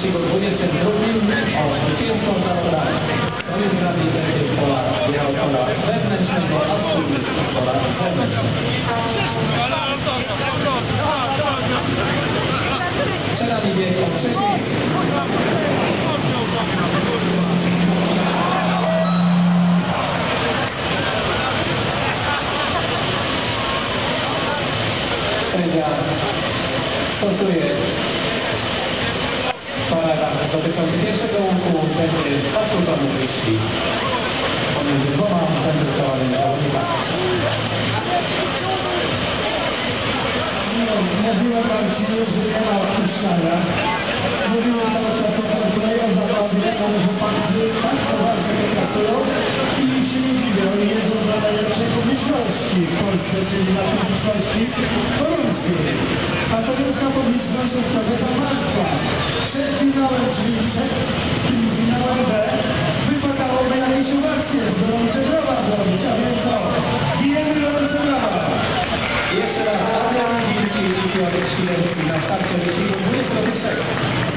wyścigu 22 o zwycięstwo za rodami. Powiem prawie będzie szkoła biała pola wewnętrznego, a wspólnik pola wewnętrznego. Przed nami bieg o trzeciej sędzia stosuje paragraf dotyczący pierwszego łuku będzie powtórzony wyścig pomiędzy dwoma zainteresowanymi zawodnikami. Mówiłem Marcinie, że nie ma opuszczania. Mówiłem cały czas o kontrolę zabawie, ale chłopaki tak poważnie to traktują i się nie dziwię. Oni jeżdżą dla najlepszej publiczności w Polsce, czyli na publiczności toruńskiej. Natomiast ta publiczność jest trochę za martwa. Wilki i Piotr Świderski na starcie wyścigu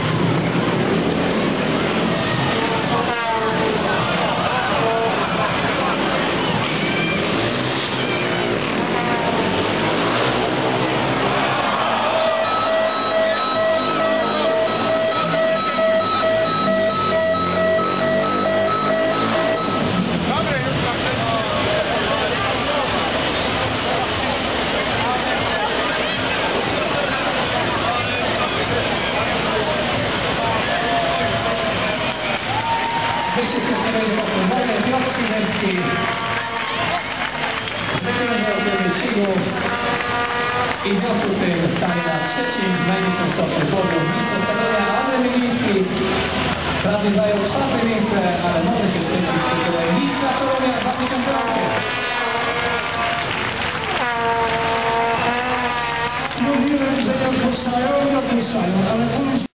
będzie powtórzony. Piotr Świderski zwyciężył w tym i w związku stanie na trzecim najniższym stopniu podium mistrzostw Salonia. Andrzej Miedziński prawie zajął czwarte miejsce, ale może się szczycić tytułem mistrza Salonia 2008. Mówiłem, że nie opuszczają, nie opuszczają, ale później...